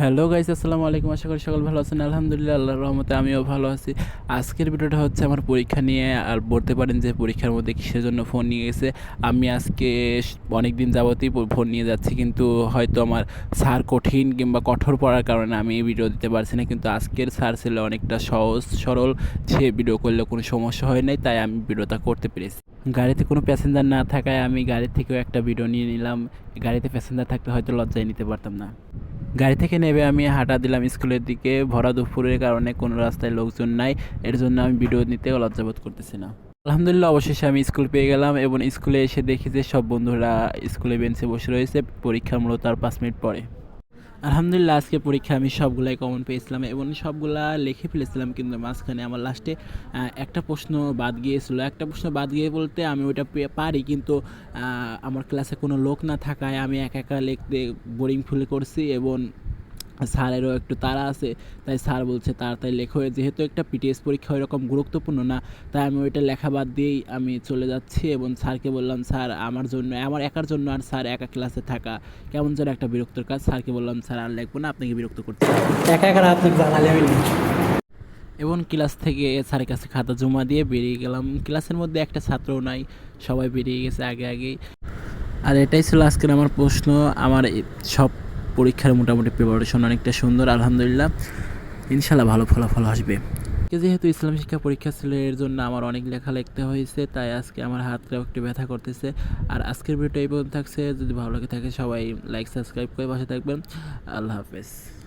Hello guys, আসসালামু আলাইকুম। আশা করি সকল ভালো আছেন। আলহামদুলিল্লাহ, আল্লাহর রহমতে আমিও ভালো আছি। আজকের ভিডিওটা হচ্ছে আমার পরীক্ষা নিয়ে, আর বলতে পারেন যে পরীক্ষার মধ্যে কিসের জন্য ফোন নিয়ে গেছে। আমি আজকে অনেক দিন যাবতই ফোন নিয়ে যাচ্ছি, কিন্তু হয়তো আমার স্যার কঠিন কিংবা কঠোর পড়ার কারণে আমি ভিডিও দিতে পারছি না। কিন্তু আজকের স্যার ছিল অনেকটা সহজ, সরল। সে ভিডিও করলে কোনো সমস্যা হয় নাই, তাই আমি ভিডিওটা করতে পেরেছি। গাড়িতে কোনো প্যাসেঞ্জার না থাকায় আমি গাড়ি থেকেও একটা ভিডিও নিয়ে নিলাম। গাড়িতে প্যাসেঞ্জার থাকতে হয়তো লজ্জায় নিতে পারতাম না। গাড়ি থেকে নেবে, আমি হাঁটা দিলাম স্কুলের দিকে। ভরা দুপুরের কারণে কোনো রাস্তায় লোকজন নাই, এর জন্য আমি ভিডিও নিতে লজ্জাবোধ করতেছি না। আলহামদুলিল্লাহ, অবশেষে আমি স্কুল পেয়ে গেলাম এবং স্কুলে এসে দেখি যে সব বন্ধুরা স্কুলে বেঞ্চে বসে রয়েছে পরীক্ষা মূলত আর পাঁচ মিনিট পরে। আলহামদুলিল্লাহ, আজকে পরীক্ষা আমি সবগুলাই কমন পেয়েছিলাম এবং সবগুলা লিখে ফেলেছিলাম, কিন্তু মাঝখানে আমার লাস্টে একটা প্রশ্ন বাদ গিয়েছিল। একটা প্রশ্ন বাদ গিয়ে বলতে আমি ওইটা পারি, কিন্তু আমার ক্লাসে কোনো লোক না থাকায় আমি একা একা লিখতে বোরিং ফিল করছি এবং স্যারেরও একটু তাড়া আছে তাই স্যার বলছে তাড়াতাড়ি লেখো। যেহেতু একটা পিটিএস পরীক্ষা ওইরকম গুরুত্বপূর্ণ না তাই আমি ওইটা লেখা বাদ দিয়েই আমি চলে যাচ্ছি এবং স্যারকে বললাম স্যার আমার জন্য আমার একার জন্য আর স্যার একা ক্লাসে থাকা। কেমন যেন একটা বিরক্তর কাজ। স্যারকে বললাম স্যার আর লেখবো না আপনাকে বিরক্ত করতে একা একা রাত জানালে আমি এবং ক্লাস থেকে স্যারের কাছে খাতা জমা দিয়ে বেরিয়ে গেলাম। ক্লাসের মধ্যে একটা ছাত্রও নাই সবাই বেরিয়ে গেছে আগে আগেই। আর এটাই ছিল আজকের আমার প্রশ্ন। আমার সব পরীক্ষার মোটামুটি প্রিপারেশন অনেকটা সুন্দর, আলহামদুলিল্লাহ। ইনশাল্লাহ ভালো ফলাফল আসবে। যেহেতু ইসলাম শিক্ষা পরীক্ষা ছিল, এর জন্য আমার অনেক লেখা লিখতে হয়েছে, তাই আজকে আমার হাতটাও একটু ব্যথা করতেছে। আর আজকের ভিডিও এই পর্যন্ত থাকছে, যদি ভালো লাগে থাকে সবাই লাইক সাবস্ক্রাইব করে পাশে থাকবেন। আল্লাহ হাফেজ।